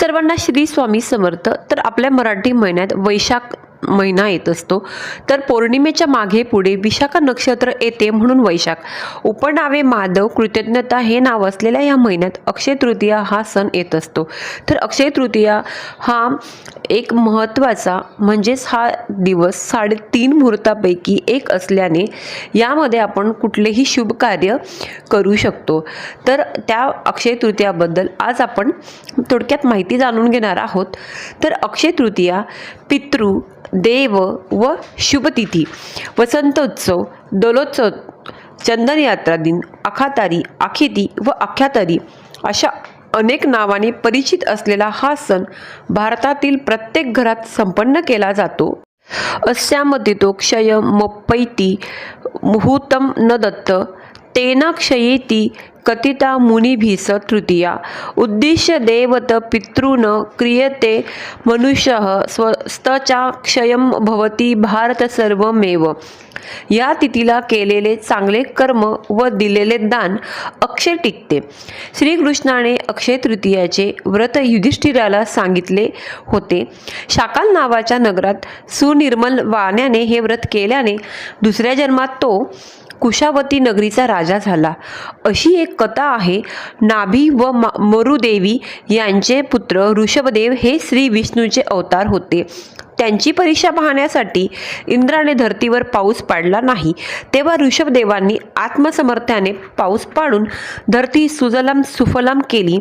सर्वांना श्री स्वामी समर्थ. तर आपल्या मराठी महिन्यात वैशाख महिना येत असतो. तर पौर्णिमेच्या मागे पुढे विशाखा नक्षत्र येते म्हणून वैशाख. उपनावे माधव कृतज्ञता हे नाव असलेल्या या महिन्यात अक्षय तृतीया हा सण येत असतो. तर अक्षय तृतीया हा एक महत्त्वाचा म्हणजेच हा दिवस साडेतीन मुहूर्तापैकी एक असल्याने यामध्ये आपण कुठलेही शुभ कार्य करू शकतो. तर त्या अक्षय तृतीयाबद्दल आज आपण थोडक्यात माहिती जाणून घेणार आहोत. तर अक्षय तृतीया पितृ देव व शुभतिथी वसंतोत्सव दलोत्सव चंदनयात्रा दिन अखातारी आखेती व अख्यातारी अशा अनेक नावाने परिचित असलेला हा सण भारतातील प्रत्येक घरात संपन्न केला जातो. अस्यामध्ये तो क्षय मोपैती मुहूर्तम न दत्त तेना क्षयेती कथिता मुनिभिस तृतीया। उद्दिश्य देवत पितॄन क्रियते मनुष्य स्वस्तचाक्षयम भवती भारत सर्वमेव या तिथीला केलेले चांगले कर्म व दिलेले दान अक्षय टिकते। श्रीकृष्णाने अक्षय तृतीयाचे व्रत युधिष्ठिराला सांगितले होते। शाकाल नावाच्या नगरात सुनिर्मल वाण्याने हे व्रत केल्याने दुसऱ्या जन्मात तो कुशावती नगरीचा राजा झाला. अशी एक कथा आहे. नाभी व मरुदेवी यांचे पुत्र ऋषभदेव हे श्री विष्णूचे अवतार होते. त्यांची परीक्षा पाहण्यासाठी इंद्राने धर्तीवर पाऊस पाडला नाही. तेव्हा ऋषभदेवांनी आत्मसमर्थ्याने पाऊस पाडून धरती सुजलाम सुफलाम केली.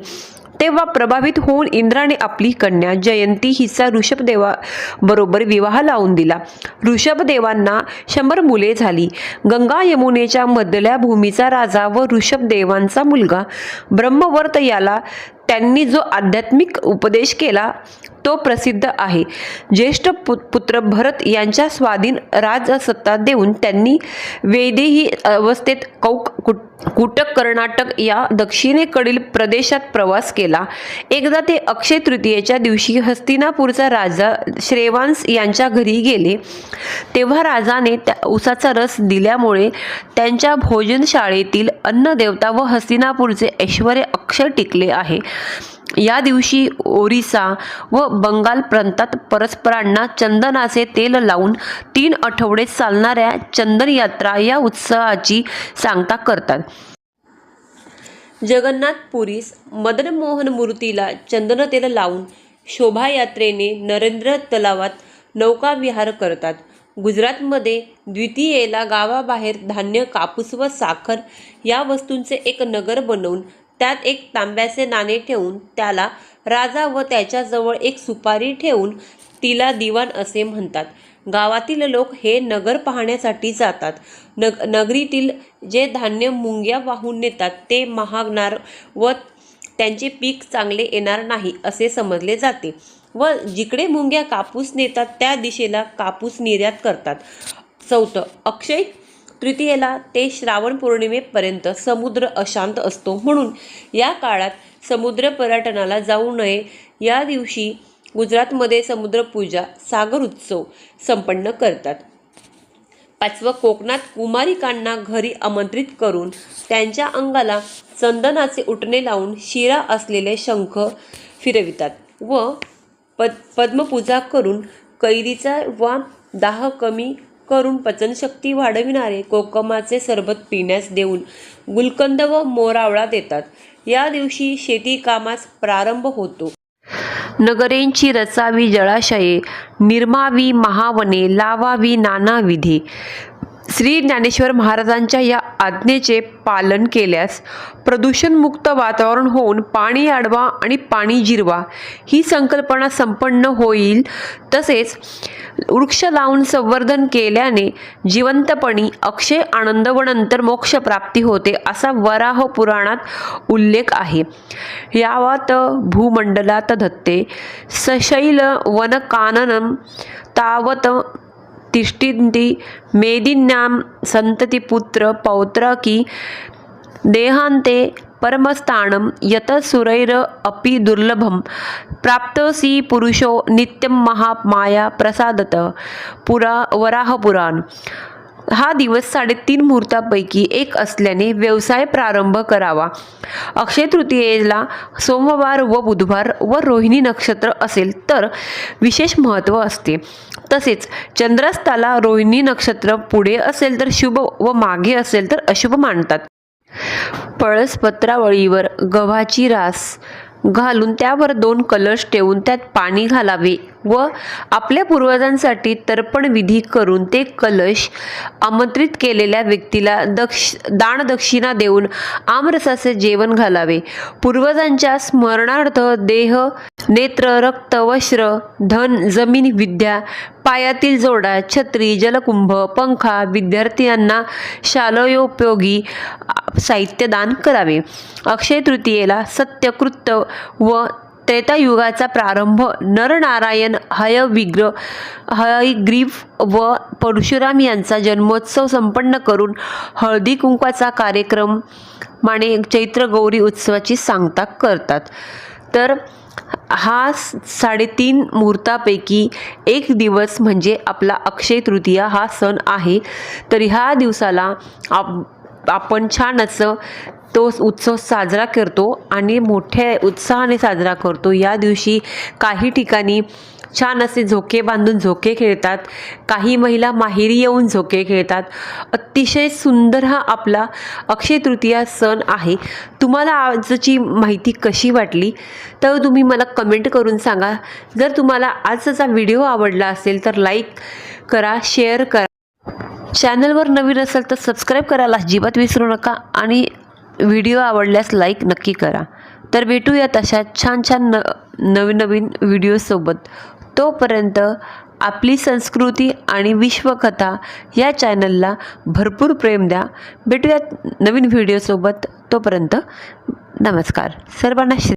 तेव्हा प्रभावित होऊन इंद्राने आपली कन्या जयंती हिचा ऋषभदेवा बरोबर विवाह लावून दिला. ऋषभदेवांना शंभर मुले झाली. गंगा यमुनेच्या मधल्या भूमीचा राजा व ऋषभदेवांचा मुलगा ब्रह्मवर्त याला त्यांनी जो आध्यात्मिक उपदेश केला तो प्रसिद्ध आहे. ज्येष्ठ पुत्र भरत यांच्या स्वाधीन राजसत्ता देऊन त्यांनी वेदेही अवस्थेत कौक कुट कुटक कर्नाटक या दक्षिणेकडील प्रदेशात प्रवास केला. एकदा ते अक्षय तृतीयेच्या दिवशी हस्तिनापूरचा राजा श्रेवांस यांच्या घरी गेले. तेव्हा राजाने त्या उसाचा रस दिल्यामुळे त्यांच्या भोजनशाळेतील अन्नदेवता व हस्तिनापूरचे ऐश्वर अक्षर टिकले आहे. या दिवशी ओरिसा व बंगाल प्रांतात परस्परांना चंदनाचे तेल लावून तीन आठवडे चालणाऱ्या चंदन यात्रा या उत्सवाची सांगता करतात. जगन्नाथपुरीस मदनमोहन मूर्तीला चंदन तेल लावून शोभायात्रेने नरेंद्र तलावात नौकाविहार करतात. गुजरातमध्ये द्वितीयेला गावाबाहेर धान्य कापूस व साखर या वस्तूंचे एक नगर बनवून त्यात एक तांब्याचे नाणे ठेवून त्याला राजा व त्याच्याजवळ एक सुपारी ठेवून तिला दिवाण असे म्हणतात. गावातील लोक हे नगर पाहण्यासाठी जातात. नग नगरीतील जे धान्य मुंग्या वाहून नेतात ते महागणार व त्यांचे पीक चांगले येणार नाही असे समजले जाते व जिकडे मुंग्या कापूस नेतात त्या दिशेला कापूस निर्यात करतात. चौथं अक्षय तृतीयेला ते श्रावण पौर्णिमेपर्यंत समुद्र अशांत असतो. म्हणून या काळात समुद्र पर्यटनाला जाऊ नये. या दिवशी गुजरातमध्ये समुद्रपूजा सागर उत्सव संपन्न करतात. पाचवं कोकणात कुमारिकांना घरी आमंत्रित करून त्यांच्या अंगाला चंदनाचे उटणे लावून शिरा असलेले शंख फिरवितात व पद पद्मपूजा करून कैरीचा वा दाह कमी करून पचनशक्ती वाढविणारे कोकमाचे सरबत पिण्यास देऊन गुलकंद व मोरावळा देतात. या दिवशी शेती कामास प्रारंभ होतो. नगरेंची रचावी जळाशये निर्मावी महावने लावावी नाना विधी श्री ज्ञानेश्वर महाराजांच्या या आज्ञेचे पालन केल्यास प्रदूषणमुक्त वातावरण होऊन पाणी अडवा आणि पाणी जिरवा ही संकल्पना संपन्न होईल. तसेच वृक्ष लावून संवर्धन केल्याने जिवंतपणी अक्षय आनंद व नंतर मोक्ष प्राप्ती होते असा वराह पुराणात उल्लेख आहे. यावात भूमंडलात धत्ते सशैल वनकाननं तावत तिष्ठन्ति मेदिन्यां सन्ततिपुत्र पौत्रकी देहान्ते परमस्थानं यत सुरैर अपि दुर्लभं। प्राप्तोऽसि पुरुषो नित्यं महामाया प्रसादत। पुरा वराहपुराण। हा दिवस साडेतीन मुहूर्तापैकी एक असल्याने व्यवसाय प्रारंभ करावा. अक्षय तृतीयेला सोमवार व बुधवार व रोहिणी नक्षत्र असेल तर विशेष महत्त्व असते. तसेच चंद्रास्ताला रोहिणी नक्षत्र पुढे असेल तर शुभ व मागे असेल तर अशुभ मानतात. पळस पत्रावळीवर गव्हाची रास घालून त्यावर दोन कलश ठेवून त्यात पाणी घालावे व आपल्या पूर्वजांसाठी तर्पण विधी करून ते कलश आमंत्रित केलेल्या व्यक्तीला दक्ष दानदक्षिणा देऊन आमरसाचे जेवण घालावे. पूर्वजांच्या स्मरणार्थ देह नेत्र रक्त वस्त्र धन जमीन विद्या पायातील जोडा छत्री जलकुंभ पंखा विद्यार्थ्यांना शालेयोपयोगी साहित्य दान करावे. अक्षय तृतीयेला सत्यकृत्य व त्रेतायुगाचा प्रारंभ नरनारायण हयविग्रह हयग्रीव व परशुराम यांचा जन्मोत्सव संपन्न करून हळदी कुंकवाचा कार्यक्रम माने चैत्र गौरी उत्सवाची सांगता करतात. तर हा साडेतीन मुहूर्तापैकी एक दिवस म्हणजे आपला अक्षय तृतीया हा सण आहे. तर ह्या दिवसाला आप आपण छान असं तो उत्सव साजरा करतो आणि मोठ्या उत्साहाने साजरा करतो. या दिवशी काही ठिकाणी छान असे झोके बांधून झोके खेळतात. काही महिला माहेरी येऊन झोके खेळतात. अतिशय सुंदर हा आपला अक्षय तृतीया सण आहे. तुम्हाला आजची माहिती कशी वाटली? तर तुम्ही मला कमेंट करून सांगा. जर तुम्हाला आजचा व्हिडिओ आवडला असेल तर लाईक करा शेअर करा. चॅनलवर नवीन असेल तर सबस्क्राईब करायला अजिबात विसरू नका आणि व्हिडिओ आवडल्यास लाईक नक्की करा. तर भेटूया तशा छान छान न नवीन नवीन व्हिडिओसोबत तोपर्यंत आपली संस्कृती आणि विश्वकथा या चॅनलला भरपूर प्रेम द्या. भेटूयात नवीन व्हिडिओसोबत तोपर्यंत नमस्कार. सर्वांना श्री